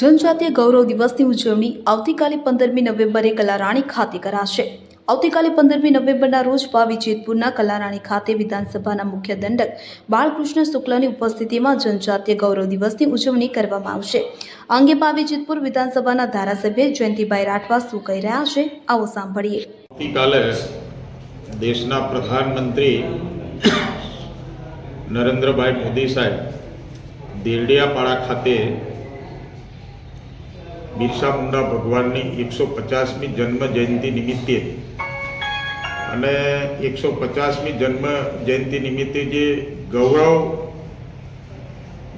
જનજાતીય ગૌરવ દિવસની ઉજવણી આવતીકાલે પંદરમી નવેમ્બરે કલારાણી ખાતે કરાશે. આવતીકાલે પંદરમી નવેમ્બરના રોજ ભાવિ જેતપુરના કલારાણી ખાતે વિધાનસભાના મુખ્ય દંડક બાળકૃષ્ણ શુક્લની ઉપસ્થિતિમાં જનજાતીય ગૌરવ દિવસની ઉજવણી કરવામાં આવશે. અંગે ભાવિ જેતપુર વિધાનસભાના ધારાસભ્ય જયંતિભાઈ રાઠવા શું કહી રહ્યા છે, આવો સાંભળીએ. આવતીકાલે દેશના પ્રધાનમંત્રી નરેન્દ્રભાઈ મોદી સાહેબ દેરડિયાપાડા ખાતે બિરસા મુંડા ભગવાનની એકસો પચાસમી જન્મ જયંતિ નિમિત્તે. અને એકસો પચાસમી જન્મ જયંતિ નિમિત્તે જે ગૌરવ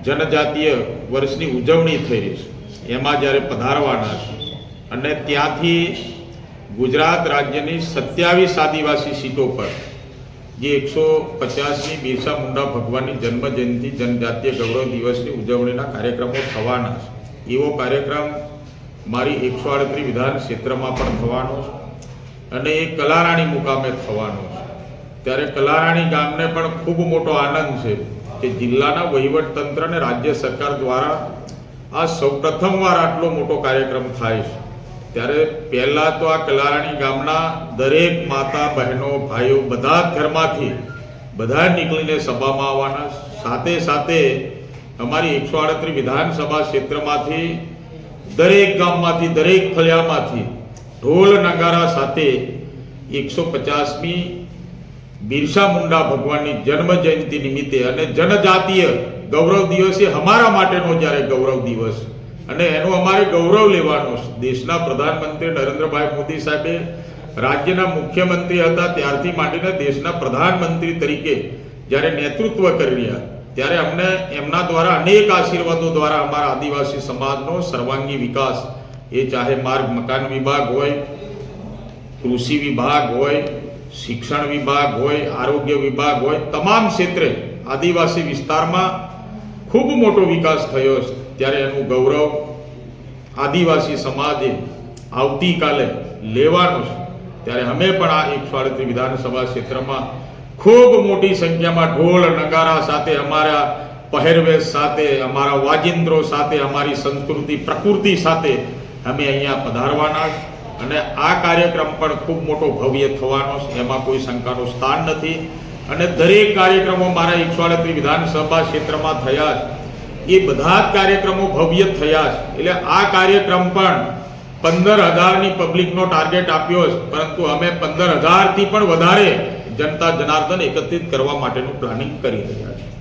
જનજાતીય વર્ષની ઉજવણી થઈ રહી છે, એમાં જ્યારે પધારવાના છે. અને ત્યાંથી ગુજરાત રાજ્યની સત્યાવીસ આદિવાસી સીટો પર જે એકસો પચાસની બિરસા મુંડા ભગવાનની જન્મ જયંતિ જનજાતીય ગૌરવ દિવસની ઉજવણીના કાર્યક્રમો થવાના છે. એવો કાર્યક્રમ મારી એકસો આડત્રીસ વિધાન ક્ષેત્રમાં પણ થવાનો છે અને એ કલારાણી મુકામે થવાનો છે. ત્યારે કલારાણી ગામને પણ ખૂબ મોટો આનંદ છે કે જિલ્લાના વહીવટ તંત્ર અને રાજ્ય સરકાર દ્વારા આ સૌ પ્રથમવાર આટલો મોટો કાર્યક્રમ થાય છે. ત્યારે પહેલાં તો આ કલારાણી ગામના દરેક માતા, બહેનો, ભાઈઓ બધા ઘરમાંથી બધા નીકળીને સભામાં આવવાના. સાથે સાથે અમારી એકસો આડત્રીસ વિધાનસભા ક્ષેત્રમાંથી દરેક ગામમાંથી, દરેક ફળિયામાંથી ઢોલ નગારા સાથે એકસો પચાસમી બિરસા મુંડા ભગવાનની જન્મ જયંતિ નિમિત્તે અને જનજાતીય ગૌરવ દિવસ એ અમારા માટેનો જ્યારે ગૌરવ દિવસ અને એનું અમારે ગૌરવ લેવાનું દેશના પ્રધાનમંત્રી નરેન્દ્રભાઈ મોદી સાહેબે રાજ્યના મુખ્યમંત્રી હતા, ત્યારથી માંડીને દેશના પ્રધાનમંત્રી તરીકે જ્યારે નેતૃત્વ કરી રહ્યા ત્યારે અમને એમના દ્વારા અનેક આશીર્વાદો દ્વારા અમારા આદિવાસી સમાજનો સર્વાંગી વિકાસ, એ ચાહે માર્ગ, મકાન વિભાગ હોય, કૃષિ વિભાગ હોય, શિક્ષણ વિભાગ હોય, આરોગ્ય વિભાગ હોય, તમામ ક્ષેત્રે આદિવાસી વિસ્તારમાં ખૂબ મોટો વિકાસ થયો છે. ત્યારે એનું ગૌરવ આદિવાસી સમાજે આવતીકાલે લેવાનું છે. ત્યારે અમે પણ આ એકસો આડત્રીસ વિધાનસભા ક્ષેત્રમાં ખૂબ મોટી સંખ્યામાં ઢોલ નગારા સાથે અમારા પહેરવેશ સાથે, અમારા વાજિંદ્રો સાથે, અમારી સંસ્કૃતિ, પ્રકૃતિ સાથે અમે અહીંયા પધારવાના અને આ કાર્યક્રમ પણ ખૂબ મોટો ભવ્ય થવાનો એમાં કોઈ શંકાનું સ્થાન નથી. અને દરેક કાર્યક્રમો મારા આડત્રીસ વિધાનસભા ક્ષેત્રમાં થયા એ બધા જ કાર્યક્રમો ભવ્ય થયા એટલે આ કાર્યક્રમ પણ પંદર હજારની પબ્લિકનો ટાર્ગેટ આપ્યો જ પરંતુ અમે પંદર હજારથી પણ વધારે જનતા જનાર્દન એકત્રિત કરવા માટેનું પ્લાનિંગ કરી રહ્યા છીએ